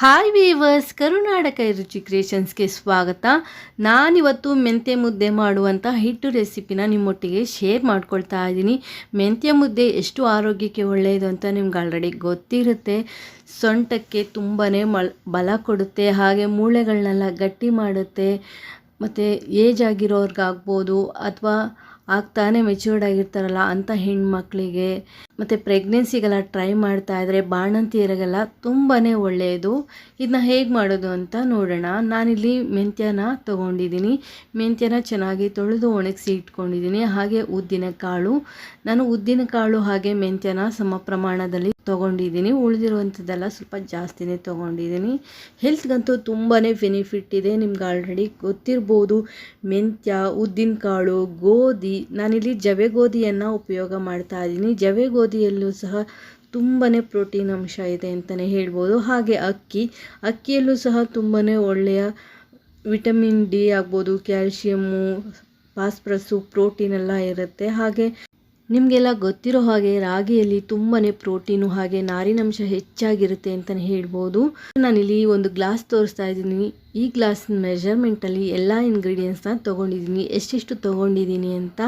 Hi viewers ಕರುನಾಡಕ ರುಚಿ ಕ್ರಿಯೇಷನ್ಸ್ಗೆ ಸ್ವಾಗತ. ನಾನಿವತ್ತು ಮೆಂತ್ಯ ಮುದ್ದೆ ಮಾಡುವಂಥ ಹಿಟ್ಟು ರೆಸಿಪಿನ ನಿಮ್ಮೊಟ್ಟಿಗೆ ಶೇರ್ ಮಾಡ್ಕೊಳ್ತಾ ಇದ್ದೀನಿ. ಮೆಂತ್ಯ ಮುದ್ದೆ ಎಷ್ಟು ಆರೋಗ್ಯಕ್ಕೆ ಒಳ್ಳೆಯದು ಅಂತ ನಿಮ್ಗೆ ಆಲ್ರೆಡಿ ಗೊತ್ತಿರುತ್ತೆ. ಸೊಂಟಕ್ಕೆ ತುಂಬಾ ಬಲ ಕೊಡುತ್ತೆ, ಹಾಗೆ ಮೂಳೆಗಳನ್ನೆಲ್ಲ ಗಟ್ಟಿ ಮಾಡುತ್ತೆ. ಮತ್ತು ಏಜ್ ಆಗಿರೋರ್ಗಾಗ್ಬೋದು, ಅಥವಾ ಆಗ್ತಾನೆ ಮೆಚ್ಯೂರ್ಡ್ ಆಗಿರ್ತಾರಲ್ಲ ಅಂಥ ಹೆಣ್ಮಕ್ಳಿಗೆ. ಮತ್ತು ಪ್ರೆಗ್ನೆನ್ಸಿಗೆಲ್ಲ ಟ್ರೈ ಮಾಡ್ತಾ ಇದ್ದರೆ ಬಾಣಂತಿಯರಿಗೆಲ್ಲ ತುಂಬಾ ಒಳ್ಳೆಯದು. ಇದನ್ನ ಹೇಗೆ ಮಾಡೋದು ಅಂತ ನೋಡೋಣ. ನಾನಿಲ್ಲಿ ಮೆಂತ್ಯನ ತೊಗೊಂಡಿದ್ದೀನಿ. ಮೆಂತ್ಯನ ಚೆನ್ನಾಗಿ ತೊಳೆದು ಒಣಗಿಸಿ ಇಟ್ಕೊಂಡಿದ್ದೀನಿ. ಹಾಗೆ ಉದ್ದಿನ ಕಾಳು ನಾನು ಉದ್ದಿನ ಕಾಳು ಹಾಗೆ ಮೆಂತ್ಯನ ಸಮ ಪ್ರಮಾಣದಲ್ಲಿ ತೊಗೊಂಡಿದ್ದೀನಿ. ಉಳಿದಿರುವಂಥದ್ದೆಲ್ಲ ಸ್ವಲ್ಪ ಜಾಸ್ತಿನೇ ತೊಗೊಂಡಿದ್ದೀನಿ. ಹೆಲ್ತ್ಗಂತೂ ತುಂಬಾ ಬೆನಿಫಿಟ್ ಇದೆ. ನಿಮ್ಗೆ ಆಲ್ರೆಡಿ ಗೊತ್ತಿರ್ಬೋದು. ಮೆಂತ್ಯ, ಉದ್ದಿನಕಾಳು, ಗೋಧಿ. ನಾನಿಲ್ಲಿ ಜವೆ ಗೋಧಿಯನ್ನು ಉಪಯೋಗ ಮಾಡ್ತಾ ಇದ್ದೀನಿ. ಜವೆ ಗೋಧಿಯಲ್ಲೂ ಸಹ ತುಂಬಾ ಪ್ರೋಟೀನ್ ಅಂಶ ಇದೆ ಅಂತಲೇ ಹೇಳ್ಬೋದು. ಹಾಗೆ ಅಕ್ಕಿ. ಅಕ್ಕಿಯಲ್ಲೂ ಸಹ ತುಂಬಾ ಒಳ್ಳೆಯ ವಿಟಮಿನ್ ಡಿ ಆಗ್ಬೋದು. ಕ್ಯಾಲ್ಶಿಯಮ್ಮು ಫಾಸ್ಫರಸ್ಸು ಪ್ರೋಟೀನ್ ಎಲ್ಲ ಇರುತ್ತೆ. ಹಾಗೆ ನಿಮಗೆಲ್ಲ ಗೊತ್ತಿರೋ ಹಾಗೆ ರಾಗಿಯಲ್ಲಿ ತುಂಬಾ ಪ್ರೋಟೀನು ಹಾಗೆ ನಾರಿನಂಶ ಹೆಚ್ಚಾಗಿರುತ್ತೆ ಅಂತಲೇ ಹೇಳ್ಬೋದು. ನಾನಿಲ್ಲಿ ಒಂದು ಗ್ಲಾಸ್ ತೋರಿಸ್ತಾ ಇದ್ದೀನಿ. ಈ ಗ್ಲಾಸ್ ಮೆಷರ್ಮೆಂಟಲ್ಲಿ ಎಲ್ಲ ಇಂಗ್ರೀಡಿಯೆಂಟ್ಸ್ನ ತೊಗೊಂಡಿದ್ದೀನಿ. ಎಷ್ಟೆಷ್ಟು ತೊಗೊಂಡಿದ್ದೀನಿ ಅಂತ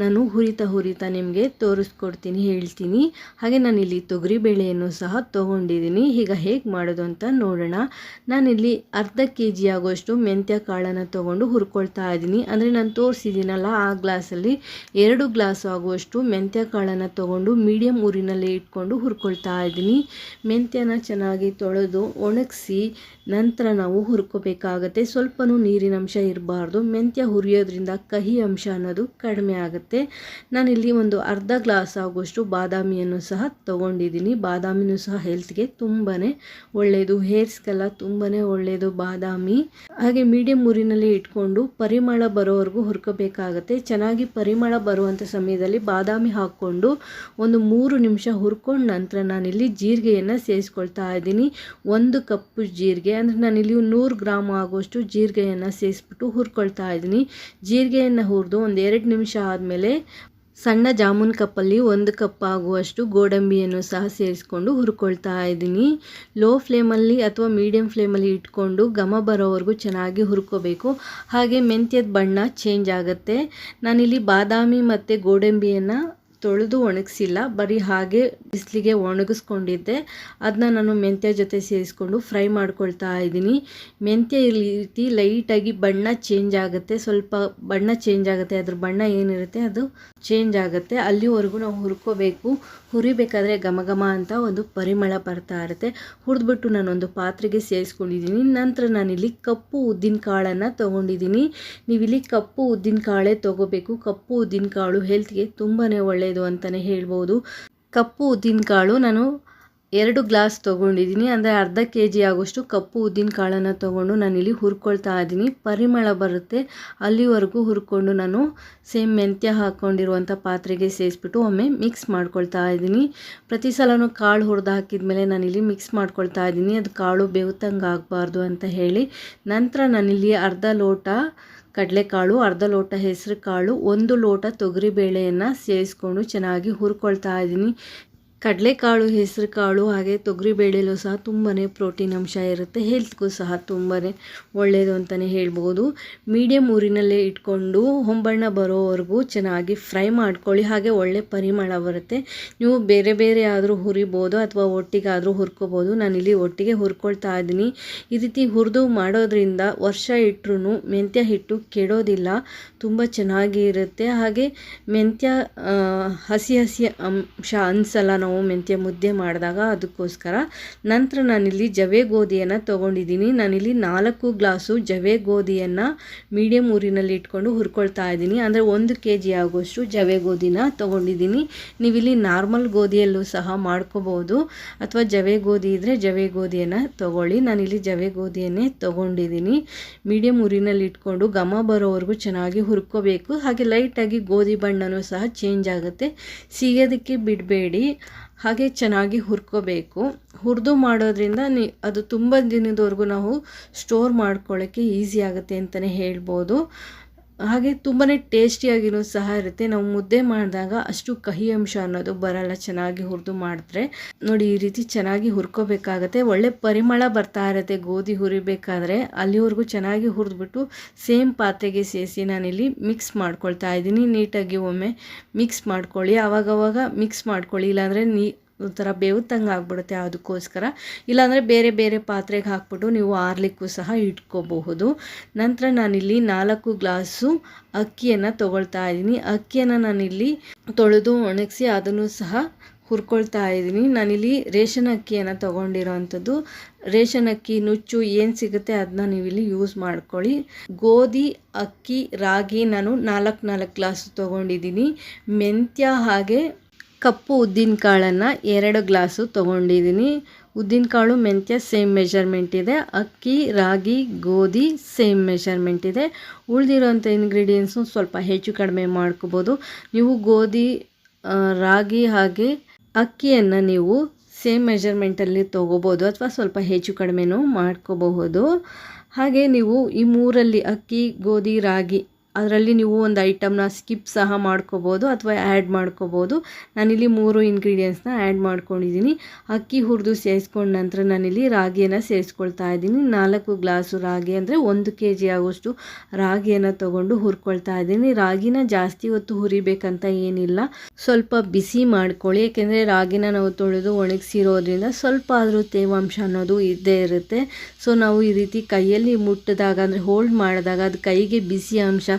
ನಾನು ಹುರಿತಾ ಹುರಿತಾ ನಿಮಗೆ ತೋರಿಸ್ಕೊಡ್ತೀನಿ, ಹೇಳ್ತೀನಿ. ಹಾಗೆ ನಾನಿಲ್ಲಿ ತೊಗರಿಬೇಳೆಯನ್ನು ಸಹ ತೊಗೊಂಡಿದ್ದೀನಿ. ಈಗ ಹೇಗೆ ಮಾಡೋದು ಅಂತ ನೋಡೋಣ. ನಾನಿಲ್ಲಿ ಅರ್ಧ ಕೆ ಜಿ ಆಗುವಷ್ಟು ಮೆಂತ್ಯ ಕಾಳನ್ನು ತೊಗೊಂಡು ಹುರ್ಕೊಳ್ತಾ ಇದ್ದೀನಿ. ಅಂದರೆ ನಾನು ತೋರಿಸಿದ್ದೀನಲ್ಲ, ಆ ಗ್ಲಾಸಲ್ಲಿ ಎರಡು ಗ್ಲಾಸ್ ಆಗುವಷ್ಟು ಮೆಂತ್ಯ ಕಾಳನ್ನು ತೊಗೊಂಡು ಮೀಡಿಯಮ್ ಊರಿನಲ್ಲಿ ಇಟ್ಕೊಂಡು ಹುರ್ಕೊಳ್ತಾ ಇದ್ದೀನಿ. ಮೆಂತ್ಯನ ಚೆನ್ನಾಗಿ ತೊಳೆದು ಒಣಗಿಸಿ ನಂತರ ನಾವು ಹುರ್ಕೋಬೇಕಾಗತ್ತೆ ಸ್ವಲ್ಪನೂ ನೀರಿನ ಅಂಶ ಇರಬಾರ್ದು. ಮೆಂತ್ಯ ಹುರಿಯೋದ್ರಿಂದ ಕಹಿ ಅಂಶ ಅನ್ನೋದು ಕಡಿಮೆ ಆಗುತ್ತೆ. ನಾನಿಲ್ಲಿ ಒಂದು ಅರ್ಧ ಗ್ಲಾಸ್ ಆಗುವಷ್ಟು ಬಾದಾಮಿಯನ್ನು ಸಹ ತೊಗೊಂಡಿದ್ದೀನಿ. ಬಾದಾಮಿನೂ ಸಹ ಹೆಲ್ತ್ಗೆ ತುಂಬಾ ಒಳ್ಳೆಯದು ಹೇರ್ಸ್ಗೆಲ್ಲ ತುಂಬಾ ಒಳ್ಳೆಯದು ಬಾದಾಮಿ. ಹಾಗೆ ಮೀಡಿಯಂ ಊರಿನಲ್ಲಿ ಇಟ್ಕೊಂಡು ಪರಿಮಳ ಬರೋವರೆಗೂ ಹುರ್ಕೋಬೇಕಾಗತ್ತೆ. ಚೆನ್ನಾಗಿ ಪರಿಮಳ ಬರುವಂಥ ಸಮಯದಲ್ಲಿ ಬಾದಾಮಿ ಹಾಕ್ಕೊಂಡು ಒಂದು ಮೂರು ನಿಮಿಷ ಹುರ್ಕೊಂಡು ನಂತರ ನಾನಿಲ್ಲಿ ಜೀರಿಗೆಯನ್ನು ಸೇರಿಸ್ಕೊಳ್ತಾ ಇದ್ದೀನಿ. ಒಂದು ಕಪ್ಪು ಜೀರಿಗೆ. ಅಂದರೆ ನಾನಿಲ್ಲಿ ನೂರು ಗ್ರಾಮ್ ಆಗುವಷ್ಟು ಜೀರಿಗೆಯನ್ನು ಸೇರಿಸ್ಬಿಟ್ಟು ಹುರ್ಕೊಳ್ತಾ ಇದ್ದೀನಿ. ಜೀರಿಗೆಯನ್ನು ಹುರಿದು ಒಂದು ಎರಡು ನಿಮಿಷ ಆದಮೇಲೆ ಸಣ್ಣ ಜಾಮೂನ್ ಕಪ್ಪಲ್ಲಿ ಒಂದು ಕಪ್ ಆಗುವಷ್ಟು ಗೋಡಂಬಿಯನ್ನು ಸಹ ಸೇರಿಸ್ಕೊಂಡು ಹುರ್ಕೊಳ್ತಾ ಇದ್ದೀನಿ. ಲೋ ಫ್ಲೇಮಲ್ಲಿ ಅಥವಾ ಮೀಡಿಯಮ್ ಫ್ಲೇಮಲ್ಲಿ ಇಟ್ಕೊಂಡು ಘಮ ಬರೋವರೆಗೂ ಚೆನ್ನಾಗಿ ಹುರ್ಕೋಬೇಕು. ಹಾಗೆ ಮೆಂತ್ಯದ ಬಣ್ಣ ಚೇಂಜ್ ಆಗುತ್ತೆ. ನಾನಿಲ್ಲಿ ಬಾದಾಮಿ ಮತ್ತು ಗೋಡಂಬಿಯನ್ನು ತೊಳೆದು ಒಣಗಿಸಿಲ್ಲ, ಬರೀ ಹಾಗೆ ಬಿಸಿಲಿಗೆ ಒಣಗಿಸ್ಕೊಂಡಿದ್ದೆ. ಅದನ್ನ ನಾನು ಮೆಂತ್ಯ ಜೊತೆ ಸೇರಿಸ್ಕೊಂಡು ಫ್ರೈ ಮಾಡ್ಕೊಳ್ತಾ ಇದ್ದೀನಿ. ಮೆಂತ್ಯ ಈ ರೀತಿ ಲೈಟಾಗಿ ಬಣ್ಣ ಚೇಂಜ್ ಆಗುತ್ತೆ. ಸ್ವಲ್ಪ ಬಣ್ಣ ಚೇಂಜ್ ಆಗುತ್ತೆ. ಅದ್ರ ಬಣ್ಣ ಏನಿರುತ್ತೆ ಅದು ಚೇಂಜ್ ಆಗುತ್ತೆ. ಅಲ್ಲಿವರೆಗೂ ನಾವು ಹುರ್ಕೋಬೇಕು. ಹುರಿಬೇಕಾದ್ರೆ ಘಮ ಘಮ ಅಂತ ಒಂದು ಪರಿಮಳ ಬರ್ತಾ ಇರುತ್ತೆ. ಹುರಿದ್ಬಿಟ್ಟು ನಾನೊಂದು ಪಾತ್ರೆಗೆ ಸೇರಿಸ್ಕೊಂಡಿದ್ದೀನಿ. ನಂತರ ನಾನಿಲ್ಲಿ ಕಪ್ಪು ಉದ್ದಿನ ಕಾಳನ್ನು ತೊಗೊಂಡಿದ್ದೀನಿ. ನೀವಿಲ್ಲಿ ಕಪ್ಪು ಉದ್ದಿನ ಕಾಳೇ ತೊಗೋಬೇಕು. ಕಪ್ಪು ಉದ್ದಿನ ಕಾಳು ಹೆಲ್ತ್ಗೆ ತುಂಬಾ ಒಳ್ಳೆಯದು ಅಂತಲೇ ಹೇಳ್ಬೋದು. ಕಪ್ಪು ಉದ್ದಿನ ಕಾಳು ನಾನು ಎರಡು ಗ್ಲಾಸ್ ತೊಗೊಂಡಿದ್ದೀನಿ, ಅಂದರೆ ಅರ್ಧ ಕೆ ಜಿ ಆಗೋಷ್ಟು ಕಪ್ಪು ಉದ್ದಿನ ಕಾಳನ್ನು ತೊಗೊಂಡು ನಾನಿಲ್ಲಿ ಹುರ್ಕೊಳ್ತಾ ಇದ್ದೀನಿ. ಪರಿಮಳ ಬರುತ್ತೆ. ಅಲ್ಲಿವರೆಗೂ ಹುರ್ಕೊಂಡು ನಾನು ಸೇಮ್ ಮೆಂತ್ಯ ಹಾಕ್ಕೊಂಡಿರುವಂಥ ಪಾತ್ರೆಗೆ ಸೇರಿಸ್ಬಿಟ್ಟು ಒಮ್ಮೆ ಮಿಕ್ಸ್ ಮಾಡ್ಕೊಳ್ತಾ ಇದ್ದೀನಿ. ಪ್ರತಿ ಸಲವೂ ಕಾಳು ಹುರಿದು ಹಾಕಿದ್ಮೇಲೆ ನಾನಿಲ್ಲಿ ಮಿಕ್ಸ್ ಮಾಡ್ಕೊಳ್ತಾ ಇದ್ದೀನಿ. ಅದು ಕಾಳು ಬೇವುತಂಗೆ ಆಗಬಾರ್ದು ಅಂತ ಹೇಳಿ. ನಂತರ ನಾನಿಲ್ಲಿ ಅರ್ಧ ಲೋಟ ಕಡಲೆಕಾಳು, ಅರ್ಧ ಲೋಟ ಹೆಸರು ಕಾಳು ಒಂದು ಲೋಟ ತೊಗರಿಬೇಳೆಯನ್ನು ಸೇರಿಸ್ಕೊಂಡು ಚೆನ್ನಾಗಿ ಹುರ್ಕೊಳ್ತಾ ಇದ್ದೀನಿ. ಕಡಲೆಕಾಳು ಹೆಸರು ಕಾಳು ಹಾಗೆ ತೊಗರಿಬೇಳೆಲೂ ಸಹ ತುಂಬಾ ಪ್ರೋಟೀನ್ ಅಂಶ ಇರುತ್ತೆ. ಹೆಲ್ತ್ಗೂ ಸಹ ತುಂಬಾ ಒಳ್ಳೆಯದು ಅಂತಲೇ ಹೇಳ್ಬೋದು. ಮೀಡಿಯಮ್ ಊರಿನಲ್ಲೇ ಇಟ್ಕೊಂಡು ಹೊಂಬಣ್ಣ ಬರೋವರೆಗೂ ಚೆನ್ನಾಗಿ ಫ್ರೈ ಮಾಡ್ಕೊಳ್ಳಿ. ಹಾಗೆ ಒಳ್ಳೆ ಪರಿಮಳ ಬರುತ್ತೆ. ನೀವು ಬೇರೆ ಬೇರೆ ಆದರೂ ಹುರಿಬೋದು ಅಥವಾ ಒಟ್ಟಿಗಾದರೂ ಹುರ್ಕೋಬೋದು. ನಾನಿಲ್ಲಿ ಒಟ್ಟಿಗೆ ಹುರ್ಕೊಳ್ತಾ ಇದ್ದೀನಿ. ಈ ರೀತಿ ಹುರಿದು ಮಾಡೋದ್ರಿಂದ ವರ್ಷ ಇಟ್ಟರು ಮೆಂತ್ಯ ಹಿಟ್ಟು ಕೆಡೋದಿಲ್ಲ. ತುಂಬ ಚೆನ್ನಾಗಿ ಇರುತ್ತೆ. ಹಾಗೆ ಮೆಂತ್ಯ ಹಸಿ ಹಸಿ ಅಂಶ ಅನ್ಸಲ್ಲ ನಾವು ನಾವು ಮೆಂತ್ಯ ಮುದ್ದೆ ಮಾಡಿದಾಗ ಅದಕ್ಕೋಸ್ಕರ ನಂತರ ನಾನಿಲ್ಲಿ ಜವೆ ಗೋಧಿಯನ್ನು ತೊಗೊಂಡಿದ್ದೀನಿ. ನಾನಿಲ್ಲಿ ನಾಲ್ಕು ಗ್ಲಾಸು ಜವೆ ಗೋಧಿಯನ್ನು ಮೀಡಿಯಮ್ ಊರಿನಲ್ಲಿ ಇಟ್ಕೊಂಡು ಹುರ್ಕೊಳ್ತಾ ಇದ್ದೀನಿ. ಅಂದರೆ ಒಂದು ಕೆ ಜಿ ಆಗುವಷ್ಟು ಜವೆ ಗೋಧಿನ ತೊಗೊಂಡಿದ್ದೀನಿ. ನೀವಿಲ್ಲಿ ನಾರ್ಮಲ್ ಗೋಧಿಯಲ್ಲೂ ಸಹ ಮಾಡ್ಕೋಬೋದು. ಅಥವಾ ಜವೆ ಗೋಧಿ ಇದ್ದರೆ ಜವೆ ಗೋಧಿಯನ್ನು ತೊಗೊಳ್ಳಿ. ನಾನಿಲ್ಲಿ ಜವೆ ಗೋಧಿಯನ್ನೇ ತೊಗೊಂಡಿದ್ದೀನಿ. ಮೀಡಿಯಮ್ ಊರಿನಲ್ಲಿ ಇಟ್ಕೊಂಡು ಘಮ ಬರೋವರೆಗೂ ಚೆನ್ನಾಗಿ ಹುರ್ಕೋಬೇಕು. ಹಾಗೆ ಲೈಟಾಗಿ ಗೋಧಿ ಬಣ್ಣನೂ ಸಹ ಚೇಂಜ್ ಆಗುತ್ತೆ. ಸಿಗೋದಕ್ಕೆ ಬಿಡಬೇಡಿ. ಹಾಗೆ ಚೆನ್ನಾಗಿ ಹುರ್ಕೋಬೇಕು. ಹುರಿದು ಮಾಡೋದ್ರಿಂದ ನೀ, ಅದು ತುಂಬ ದಿನದವರೆಗೂ ನಾವು ಸ್ಟೋರ್ ಮಾಡ್ಕೊಳ್ಳೋಕ್ಕೆ ಈಸಿ ಆಗುತ್ತೆ ಅಂತಲೇ ಹೇಳ್ಬೋದು. ಹಾಗೆ ತುಂಬಾ ಟೇಸ್ಟಿಯಾಗಿರೋ ಸಹ ಇರುತ್ತೆ. ನಾವು ಮುದ್ದೆ ಮಾಡಿದಾಗ ಅಷ್ಟು ಕಹಿ ಅಂಶ ಅನ್ನೋದು ಬರಲ್ಲ. ಚೆನ್ನಾಗಿ ಹುರಿದು ಮಾಡಿದ್ರೆ. ನೋಡಿ, ಈ ರೀತಿ ಚೆನ್ನಾಗಿ ಹುರ್ಕೋಬೇಕಾಗತ್ತೆ. ಒಳ್ಳೆ ಪರಿಮಳ ಬರ್ತಾ ಇರುತ್ತೆ. ಗೋಧಿ ಹುರಿಬೇಕಾದ್ರೆ ಅಲ್ಲಿವರೆಗೂ ಚೆನ್ನಾಗಿ ಹುರಿದ್ಬಿಟ್ಟು ಸೇಮ್ ಪಾತ್ರೆಗೆ ಸೇರಿಸಿ ನಾನಿಲ್ಲಿ ಮಿಕ್ಸ್ ಮಾಡ್ಕೊಳ್ತಾ ಇದ್ದೀನಿ. ನೀಟಾಗಿ ಒಮ್ಮೆ ಮಿಕ್ಸ್ ಮಾಡ್ಕೊಳ್ಳಿ. ಆವಾಗವಾಗ ಮಿಕ್ಸ್ ಮಾಡ್ಕೊಳ್ಳಿ. ಇಲ್ಲಾಂದರೆ ನೀ ಒಂಥರ ಬೇವುತ್ತಂಗೆ ಆಗ್ಬಿಡುತ್ತೆ ಅದಕ್ಕೋಸ್ಕರ ಇಲ್ಲಾಂದರೆ ಬೇರೆ ಬೇರೆ ಪಾತ್ರೆಗೆ ಹಾಕ್ಬಿಟ್ಟು ನೀವು ಆರ್ಲಿಕ್ಕೂ ಸಹ ಇಟ್ಕೋಬಹುದು. ನಂತರ ನಾನಿಲ್ಲಿ ನಾಲ್ಕು ಗ್ಲಾಸು ಅಕ್ಕಿಯನ್ನು ತೊಗೊಳ್ತಾ ಇದ್ದೀನಿ. ಅಕ್ಕಿಯನ್ನು ನಾನಿಲ್ಲಿ ತೊಳೆದು ಒಣಗಿಸಿ ಅದನ್ನು ಸಹ ಹುರ್ಕೊಳ್ತಾ ಇದ್ದೀನಿ. ನಾನಿಲ್ಲಿ ರೇಷನ್ ಅಕ್ಕಿಯನ್ನು ತೊಗೊಂಡಿರೋವಂಥದ್ದು ರೇಷನ್ ಅಕ್ಕಿ, ನುಚ್ಚು ಏನು ಸಿಗುತ್ತೆ ಅದನ್ನ ನೀವಿಲ್ಲಿ ಯೂಸ್ ಮಾಡ್ಕೊಳ್ಳಿ. ಗೋಧಿ, ಅಕ್ಕಿ, ರಾಗಿ ನಾನು ನಾಲ್ಕು ನಾಲ್ಕು ಗ್ಲಾಸ್ ತೊಗೊಂಡಿದ್ದೀನಿ. ಮೆಂತ್ಯ ಹಾಗೆ ಕಪ್ಪು ಉದ್ದಿನ ಕಾಳನ್ನು ಎರಡು ಗ್ಲಾಸು ತೊಗೊಂಡಿದ್ದೀನಿ. ಉದ್ದಿನ ಕಾಳು ಮೆಂತ್ಯ ಸೇಮ್ ಮೆಷರ್ಮೆಂಟ್ ಇದೆ. ಅಕ್ಕಿ, ರಾಗಿ, ಗೋಧಿ ಸೇಮ್ ಮೆಷರ್ಮೆಂಟ್ ಇದೆ. ಉಳಿದಿರೋಂಥ ಇಂಗ್ರೀಡಿಯೆಂಟ್ಸು ಸ್ವಲ್ಪ ಹೆಚ್ಚು ಕಡಿಮೆ ಮಾಡ್ಕೋಬೋದು. ನೀವು ಗೋಧಿ ರಾಗಿ ಹಾಗೆ ಅಕ್ಕಿಯನ್ನು ನೀವು ಸೇಮ್ ಮೆಷರ್ಮೆಂಟಲ್ಲಿ ತೊಗೋಬೋದು ಅಥವಾ ಸ್ವಲ್ಪ ಹೆಚ್ಚು ಕಡಿಮೆನೂ ಮಾಡ್ಕೋಬಹುದು. ಹಾಗೆ ನೀವು ಈ ಮೂರಲ್ಲಿ ಅಕ್ಕಿ, ಗೋಧಿ, ರಾಗಿ ಅದರಲ್ಲಿ ನೀವು ಒಂದು ಐಟಮ್ನ ಸ್ಕಿಪ್ ಸಹ ಮಾಡ್ಕೋಬೋದು ಅಥವಾ ಆ್ಯಡ್ ಮಾಡ್ಕೋಬೋದು. ನಾನಿಲ್ಲಿ ಮೂರು ಇಂಗ್ರೀಡಿಯೆಂಟ್ಸ್ನ ಆ್ಯಡ್ ಮಾಡ್ಕೊಂಡಿದ್ದೀನಿ. ಅಕ್ಕಿ ಹುರಿದು ಸೇರಿಸ್ಕೊಂಡ ನಂತರ ನಾನಿಲ್ಲಿ ರಾಗಿಯನ್ನು ಸೇರಿಸ್ಕೊಳ್ತಾ ಇದ್ದೀನಿ. ನಾಲ್ಕು ಗ್ಲಾಸು ರಾಗಿ ಅಂದರೆ ಒಂದು ಕೆ ಜಿ ಆಗುವಷ್ಟು ರಾಗಿಯನ್ನು ತೊಗೊಂಡು ಹುರ್ಕೊಳ್ತಾ ಇದ್ದೀನಿ. ರಾಗಿನ ಜಾಸ್ತಿ ಹೊತ್ತು ಹುರಿಬೇಕಂತ ಏನಿಲ್ಲ. ಸ್ವಲ್ಪ ಬಿಸಿ ಮಾಡ್ಕೊಳ್ಳಿ. ಏಕೆಂದರೆ ರಾಗಿನ ನಾವು ತೊಳೆದು ಒಣಗಿಸಿರೋದ್ರಿಂದ ಸ್ವಲ್ಪ ಆದರೂ ತೇವಾಂಶ ಅನ್ನೋದು ಇದ್ದೇ ಇರುತ್ತೆ. ಸೊ ನಾವು ಈ ರೀತಿ ಕೈಯಲ್ಲಿ ಮುಟ್ಟಿದಾಗ ಅಂದರೆ ಹೋಲ್ಡ್ ಮಾಡಿದಾಗ ಅದು ಕೈಗೆ ಬಿಸಿ ಅಂಶ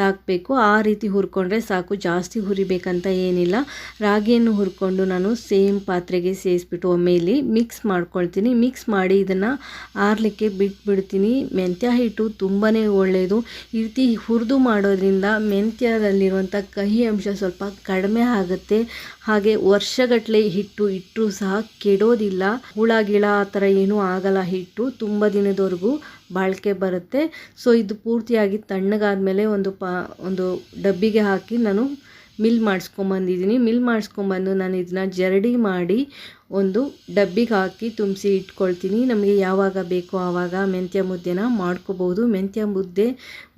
ತಾಕಬೇಕು ಆ ರೀತಿ ಹುರ್ಕೊಂಡ್ರೆ ಸಾಕು. ಜಾಸ್ತಿ ಹುರಿಬೇಕಂತ ಏನಿಲ್ಲ. ರಾಗಿಯನ್ನು ಹುರ್ಕೊಂಡು ನಾನು ಸೇಮ್ ಪಾತ್ರೆಗೆ ಸೇರಿಸ್ಬಿಟ್ಟು ಒಮ್ಮೆ ಇಲ್ಲಿ ಮಿಕ್ಸ್ ಮಾಡ್ಕೊಳ್ತೀನಿ. ಮಿಕ್ಸ್ ಮಾಡಿ ಇದನ್ನು ಆರಲಿಕ್ಕೆ ಬಿಟ್ಬಿಡ್ತೀನಿ. ಮೆಂತ್ಯ ಹಿಟ್ಟು ತುಂಬಾ ಒಳ್ಳೆಯದು ಈ ರೀತಿ ಹುರಿದು ಮಾಡೋದ್ರಿಂದ ಮೆಂತ್ಯದಲ್ಲಿರುವಂಥ ಕಹಿ ಅಂಶ ಸ್ವಲ್ಪ ಕಡಿಮೆ ಆಗುತ್ತೆ. ಹಾಗೆ ವರ್ಷಗಟ್ಟಲೆ ಹಿಟ್ಟು ಇಟ್ಟರೂ ಸಹ ಕೆಡೋದಿಲ್ಲ. ಹುಳ, ಗಿಳ ಆ ಥರ ಏನೂ ಆಗಲ್ಲ ಹಿಟ್ಟು. ತುಂಬ ದಿನದವರೆಗೂ ಬಾಳಿಕೆ ಬರುತ್ತೆ. ಸೊ ಇದು ಪೂರ್ತಿಯಾಗಿ ತಣ್ಣಗಾದ ಮೇಲೆ ಒಂದು ಪಾ ಒಂದು ಡಬ್ಬಿಗೆ ಹಾಕಿ ನಾನು ಮಿಲ್ ಮಾಡಿಸ್ಕೊಂಬಂದಿದ್ದೀನಿ. ಮಿಲ್ ಮಾಡಿಸ್ಕೊಂಬಂದು ನಾನು ಇದನ್ನ ಜರಡಿ ಮಾಡಿ ಒಂದು ಡಬ್ಬಿಗೆ ಹಾಕಿ ತುಂಬಿಸಿ ಇಟ್ಕೊಳ್ತೀನಿ. ನಮಗೆ ಯಾವಾಗ ಬೇಕೋ ಆವಾಗ ಮೆಂತ್ಯ ಮುದ್ದೆನ ಮಾಡ್ಕೋಬೋದು. ಮೆಂತ್ಯ ಮುದ್ದೆ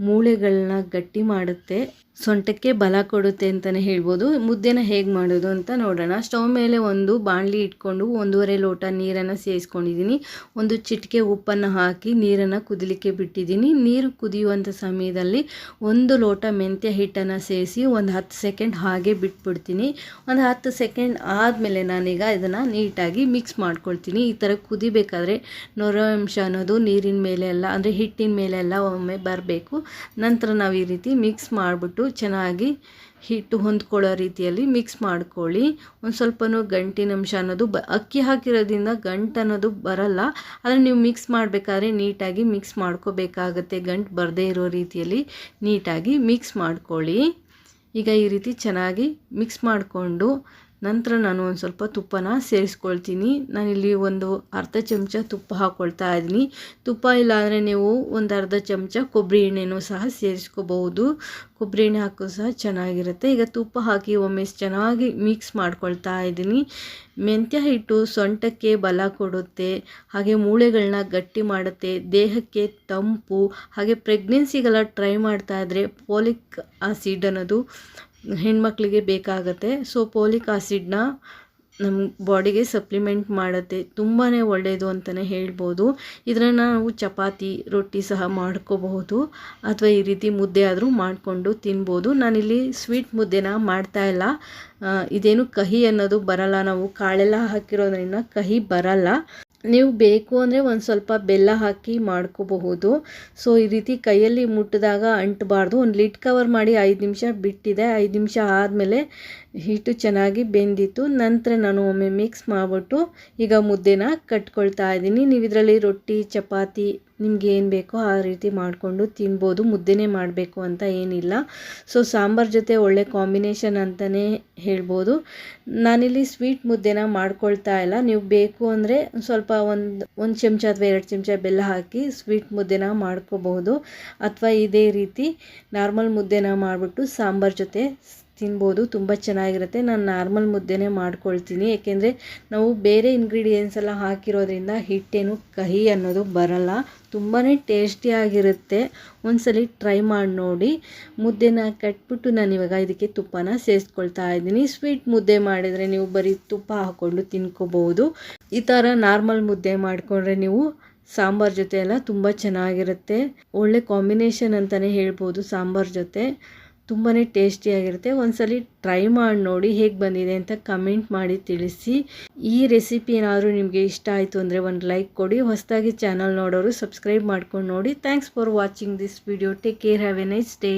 ಮೂಳೆಗಳನ್ನ ಗಟ್ಟಿ ಮಾಡುತ್ತೆ. ಸೊಂಟಕ್ಕೆ ಬಲ ಕೊಡುತ್ತೆ ಅಂತಲೇ ಹೇಳ್ಬೋದು. ಮುದ್ದೆನ ಹೇಗೆ ಮಾಡೋದು ಅಂತ ನೋಡೋಣ. ಸ್ಟವ್ ಮೇಲೆ ಒಂದು ಬಾಣಲಿ ಇಟ್ಕೊಂಡು ಒಂದೂವರೆ ಲೋಟ ನೀರನ್ನು ಸೇರಿಸ್ಕೊಂಡಿದ್ದೀನಿ ಒಂದು ಚಿಟಿಕೆ ಉಪ್ಪನ್ನು ಹಾಕಿ ನೀರನ್ನು ಕುದಿಲಿಕ್ಕೆ ಬಿಟ್ಟಿದ್ದೀನಿ. ನೀರು ಕುದಿಯುವಂಥ ಸಮಯದಲ್ಲಿ ಒಂದು ಲೋಟ ಮೆಂತ್ಯ ಹಿಟ್ಟನ್ನು ಸೇರಿಸಿ ಒಂದು ಹತ್ತು ಸೆಕೆಂಡ್ ಹಾಗೆ ಬಿಟ್ಬಿಡ್ತೀನಿ. ಒಂದು ಹತ್ತು ಸೆಕೆಂಡ್ ಆದಮೇಲೆ ನಾನೀಗ ಇದನ್ನು ನೀಟಾಗಿ ಮಿಕ್ಸ್ ಮಾಡ್ಕೊಳ್ತೀನಿ. ಈ ಥರ ಕುದಿಬೇಕಾದ್ರೆ ನೊರಾಂಶ ಅನ್ನೋದು ನೀರಿನ ಮೇಲೆ ಎಲ್ಲ, ಅಂದರೆ ಹಿಟ್ಟಿನ ಮೇಲೆ ಎಲ್ಲ ಒಮ್ಮೆ ಬರಬೇಕು. ನಂತರ ನಾವು ಈ ರೀತಿ ಮಿಕ್ಸ್ ಮಾಡಿಬಿಟ್ಟು ಚೆನ್ನಾಗಿ ಹಿಟ್ಟು ಹೊಂದ್ಕೊಳ್ಳೋ ರೀತಿಯಲ್ಲಿ ಮಿಕ್ಸ್ ಮಾಡ್ಕೊಳ್ಳಿ. ಒಂದು ಸ್ವಲ್ಪನೂ ಗಂಟಿನ ಅಂಶ ಅನ್ನೋದು ಬ, ಅಕ್ಕಿ ಹಾಕಿರೋದ್ರಿಂದ ಗಂಟು ಅನ್ನೋದು ಬರಲ್ಲ. ಆದರೆ ನೀವು ಮಿಕ್ಸ್ ಮಾಡಬೇಕಾದ್ರೆ ನೀಟಾಗಿ ಮಿಕ್ಸ್ ಮಾಡ್ಕೋಬೇಕಾಗತ್ತೆ. ಗಂಟು ಬರದೇ ಇರೋ ರೀತಿಯಲ್ಲಿ ನೀಟಾಗಿ ಮಿಕ್ಸ್ ಮಾಡ್ಕೊಳ್ಳಿ. ಈಗ ಈ ರೀತಿ ಚೆನ್ನಾಗಿ ಮಿಕ್ಸ್ ಮಾಡಿಕೊಂಡು ನಂತರ ನಾನು ಒಂದು ಸ್ವಲ್ಪ ತುಪ್ಪನ ಸೇರಿಸ್ಕೊಳ್ತೀನಿ. ನಾನಿಲ್ಲಿ ಒಂದು ಅರ್ಧ ಚಮಚ ತುಪ್ಪ ಹಾಕ್ಕೊಳ್ತಾ ಇದ್ದೀನಿ. ತುಪ್ಪ ಇಲ್ಲಾಂದರೆ ನೀವು ಒಂದು ಅರ್ಧ ಚಮಚ ಕೊಬ್ಬರಿ ಎಣ್ಣೆನೂ ಸಹ ಸೇರಿಸ್ಕೋಬಹುದು. ಕೊಬ್ಬರಿ ಎಣ್ಣೆ ಹಾಕೋ ಸಹ ಚೆನ್ನಾಗಿರುತ್ತೆ. ಈಗ ತುಪ್ಪ ಹಾಕಿ ಒಮ್ಮೆ ಚೆನ್ನಾಗಿ ಮಿಕ್ಸ್ ಮಾಡ್ಕೊಳ್ತಾ ಇದ್ದೀನಿ. ಮೆಂತ್ಯ ಹಿಟ್ಟು ಸೊಂಟಕ್ಕೆ ಬಲ ಕೊಡುತ್ತೆ. ಹಾಗೆ ಮೂಳೆಗಳನ್ನ ಗಟ್ಟಿ ಮಾಡುತ್ತೆ. ದೇಹಕ್ಕೆ ತಂಪು. ಹಾಗೆ ಪ್ರೆಗ್ನೆನ್ಸಿಗೆಲ್ಲ ಟ್ರೈ ಮಾಡ್ತಾ ಇದ್ದರೆ ಪೋಲಿಕ್ ಆಸಿಡ್ ಅನ್ನೋದು ಹೆಣ್ಮಕ್ಳಿಗೆ ಬೇಕಾಗತ್ತೆ. ಸೊ ಪೋಲಿಕ್ ಆಸಿಡ್ನ ನಮ್ಮ ಬಾಡಿಗೆ ಸಪ್ಲಿಮೆಂಟ್ ಮಾಡುತ್ತೆ. ತುಂಬಾ ಒಳ್ಳೆಯದು ಅಂತಲೇ ಹೇಳ್ಬೋದು. ಇದನ್ನು ನಾವು ಚಪಾತಿ, ರೊಟ್ಟಿ ಸಹ ಮಾಡ್ಕೋಬಹುದು. ಅಥವಾ ಈ ರೀತಿ ಮುದ್ದೆ ಆದರೂ ಮಾಡಿಕೊಂಡು ತಿನ್ಬೋದು. ನಾನಿಲ್ಲಿ ಸ್ವೀಟ್ ಮುದ್ದೆನ ಮಾಡ್ತಾ ಇಲ್ಲ. ಇದೇನು ಕಹಿ ಅನ್ನೋದು ಬರಲ್ಲ. ನಾವು ಕಾಳೆಲ್ಲ ಹಾಕಿರೋದ್ರಿಂದ ಕಹಿ ಬರಲ್ಲ. ನೀವು ಬೇಕು ಅಂದರೆ ಒಂದು ಸ್ವಲ್ಪ ಬೆಲ್ಲ ಹಾಕಿ ಮಾಡ್ಕೋಬಹುದು. ಸೊ ಈ ರೀತಿ ಕೈಯಲ್ಲಿ ಮುಟ್ಟಿದಾಗ ಅಂಟಬಾರ್ದು. ಒಂದು ಲಿಡ್ ಕವರ್ ಮಾಡಿ ಐದು ನಿಮಿಷ ಬಿಟ್ಟಿದೆ. ಐದು ನಿಮಿಷ ಆದಮೇಲೆ ಹಿಟ್ಟು ಚೆನ್ನಾಗಿ ಬೆಂದಿತ್ತು. ನಂತರ ನಾನು ಒಮ್ಮೆ ಮಿಕ್ಸ್ ಮಾಡಿಬಿಟ್ಟು ಈಗ ಮುದ್ದೆನ ಕಟ್ಕೊಳ್ತಾ ಇದ್ದೀನಿ. ನೀವು ಇದರಲ್ಲಿ ರೊಟ್ಟಿ, ಚಪಾತಿ ನಿಮ್ಗೆ ಏನು ಬೇಕೋ ಆ ರೀತಿ ಮಾಡಿಕೊಂಡು ತಿನ್ಬೋದು, ಮುದ್ದೆನೇ ಮಾಡಬೇಕು ಅಂತ ಏನಿಲ್ಲ. ಸೊ ಸಾಂಬಾರ್ ಜೊತೆ ಒಳ್ಳೆ ಕಾಂಬಿನೇಷನ್ ಅಂತಲೇ ಹೇಳ್ಬೋದು. ನಾನಿಲ್ಲಿ ಸ್ವೀಟ್ ಮುದ್ದೆನ ಮಾಡ್ಕೊಳ್ತಾ ಇಲ್ಲ. ನೀವು ಬೇಕು ಅಂದರೆ ಸ್ವಲ್ಪ ಒಂದು ಒಂದು ಚಮಚ ಅಥವಾ ಎರಡು ಚಮಚ ಬೆಲ್ಲ ಹಾಕಿ ಸ್ವೀಟ್ ಮುದ್ದೆನ ಮಾಡ್ಕೋಬಹುದು. ಅಥವಾ ಇದೇ ರೀತಿ ನಾರ್ಮಲ್ ಮುದ್ದೆನ ಮಾಡಿಬಿಟ್ಟು ಸಾಂಬಾರ್ ಜೊತೆ ತಿನ್ಬೋದು, ತುಂಬ ಚೆನ್ನಾಗಿರುತ್ತೆ. ನಾನು ನಾರ್ಮಲ್ ಮುದ್ದೆನೇ ಮಾಡ್ಕೊಳ್ತೀನಿ. ಏಕೆಂದರೆ ನಾವು ಬೇರೆ ಇಂಗ್ರೀಡಿಯೆಂಟ್ಸ್ ಎಲ್ಲ ಹಾಕಿರೋದ್ರಿಂದ ಹಿಟ್ಟೇನು ಕಹಿ ಅನ್ನೋದು ಬರಲ್ಲ. ತುಂಬಾ ಟೇಸ್ಟಿಯಾಗಿರುತ್ತೆ ಒಂದ್ಸಲಿ ಟ್ರೈ ಮಾಡಿ ನೋಡಿ. ಮುದ್ದೆನ ಕಟ್ಬಿಟ್ಟು ನಾನು ಇವಾಗ ಇದಕ್ಕೆ ತುಪ್ಪನ ಸೇರಿಸ್ಕೊಳ್ತಾ ಇದ್ದೀನಿ. ಸ್ವೀಟ್ ಮುದ್ದೆ ಮಾಡಿದರೆ ನೀವು ಬರೀ ತುಪ್ಪ ಹಾಕ್ಕೊಂಡು ತಿನ್ಕೋಬೋದು ಈ ಥರ ನಾರ್ಮಲ್ ಮುದ್ದೆ ಮಾಡಿಕೊಂಡ್ರೆ ನೀವು ಸಾಂಬಾರ್ ಜೊತೆ ಎಲ್ಲ ತುಂಬ ಚೆನ್ನಾಗಿರುತ್ತೆ. ಒಳ್ಳೆ ಕಾಂಬಿನೇಷನ್ ಅಂತಲೇ ಹೇಳ್ಬೋದು ಸಾಂಬಾರ್ ಜೊತೆ. ತುಂಬಾ ಟೇಸ್ಟಿಯಾಗಿರುತ್ತೆ ಒಂದ್ಸಲಿ ಟ್ರೈ ಮಾಡಿ ನೋಡಿ ಹೇಗೆ ಬಂದಿದೆ ಅಂತ ಕಮೆಂಟ್ ಮಾಡಿ ತಿಳಿಸಿ. ಈ ರೆಸಿಪಿ ಏನಾದರೂ ನಿಮಗೆ ಇಷ್ಟ ಆಯಿತು ಅಂದರೆ ಒಂದು ಲೈಕ್ ಕೊಡಿ. ಹೊಸದಾಗಿ ಚಾನಲ್ ನೋಡೋರು ಸಬ್ಸ್ಕ್ರೈಬ್ ಮಾಡ್ಕೊಂಡು ನೋಡಿ. Thanks for watching this video take care have a nice day